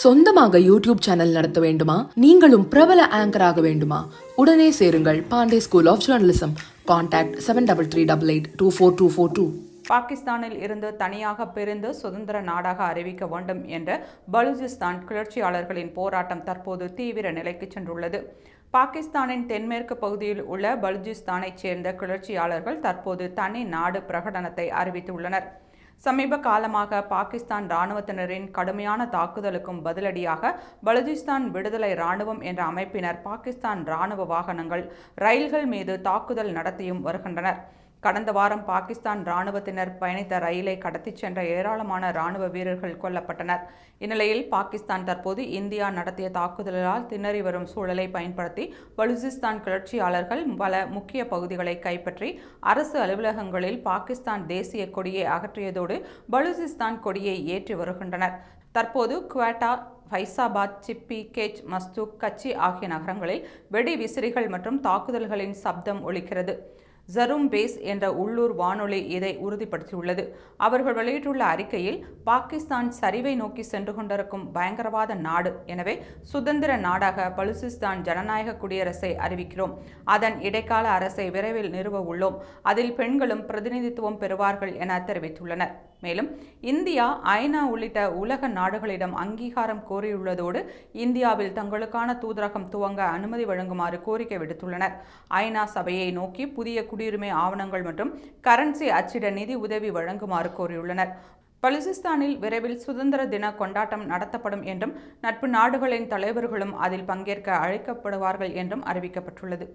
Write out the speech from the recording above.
சொந்தமாக YouTube channel நடத்த வேண்டுமா? நீங்களும் பிரபல ஆங்கராக வேண்டுமா? உடனே சேருங்கள் Pandey school of journalism contact seven double three double eight two four two four two பாகிஸ்தானில் இருந்து தனியாக பிரிந்து சுதந்திர நாடாக அறிவிக்க வேண்டும் என்ற பலூச்சிஸ்தான் கிளர்ச்சியாளர்களின் போராட்டம் தற்போது தீவிர நிலைக்கு சென்றுள்ளது. பாகிஸ்தானின் தென்மேற்கு பகுதியில் உள்ள பலுஜிஸ்தானைச் சேர்ந்த கிளர்ச்சியாளர்கள் தற்போது தனி நாடு பிரகடனத்தை அறிவித்துள்ளனர். சமீப காலமாக பாகிஸ்தான் இராணுவத்தினரின் கடுமையான தாக்குதலுக்கும் பதிலடியாக பலுஜிஸ்தான் விடுதலை இராணுவம் என்ற அமைப்பினர் பாகிஸ்தான் இராணுவ வாகனங்கள் ரயில்கள் மீது தாக்குதல் நடத்தியும் வருகின்றனர். கடந்த வாரம் பாகிஸ்தான் இராணுவத்தினர் பயணித்த ரயிலை கடத்திச் சென்ற ஏராளமான ராணுவ வீரர்கள் கொல்லப்பட்டனர். இந்நிலையில் பாகிஸ்தான் தற்போது இந்தியா நடத்திய தாக்குதலால் திணறி வரும் சூழலை பயன்படுத்தி பலுசிஸ்தான் கிளர்ச்சியாளர்கள் பல முக்கிய பகுதிகளை கைப்பற்றி அரசு அலுவலகங்களில் பாகிஸ்தான் தேசிய கொடியை அகற்றியதோடு பலுசிஸ்தான் கொடியை ஏற்றி வருகின்றனர். தற்போது குவேட்டா ஃபைசாபாத் சிப்பி கேச் மஸ்தூக் கச்சி ஆகிய நகரங்களில் வெடி விசிறிகள் மற்றும் தாக்குதல்களின் சப்தம் ஒலிக்கிறது. ஜரும் பேஸ் என்ற உள்ளூர் வானொலி இதை உறுதிப்படுத்தியுள்ளது. அவர்கள் வெளியிட்டுள்ள அறிக்கையில் பாகிஸ்தான் சரிவை நோக்கி சென்று கொண்டிருக்கும் பயங்கரவாத நாடு. எனவே சுதந்திர நாடாக பலுசிஸ்தான் ஜனநாயக குடியரசை அறிவிக்கிறோம். அதன் இடைக்கால அரசை விரைவில் நிறுவ உள்ளோம். அதில் பெண்களும் பிரதிநிதித்துவம் பெறுவார்கள் என தெரிவித்துள்ளனர். மேலும் இந்தியா ஐநா உள்ளிட்ட உலக நாடுகளிடம் அங்கீகாரம் கோரியுள்ளதோடு இந்தியாவில் தங்களுக்கான தூதரகம் துவங்க அனுமதி வழங்குமாறு கோரிக்கை விடுத்துள்ளனர். ஐநா சபையை நோக்கி புதிய குடியுரிமை ஆவணங்கள் மற்றும் கரன்சி அச்சிட நிதி உதவி வழங்குமாறு கோரியுள்ளனர். பலுசிஸ்தானில் விரைவில் சுதந்திர தின கொண்டாட்டம் நடத்தப்படும் என்றும் நட்பு நாடுகளின் தலைவர்களும் அதில் பங்கேற்க அழைக்கப்படுவார்கள் என்றும் அறிவிக்கப்பட்டுள்ளது.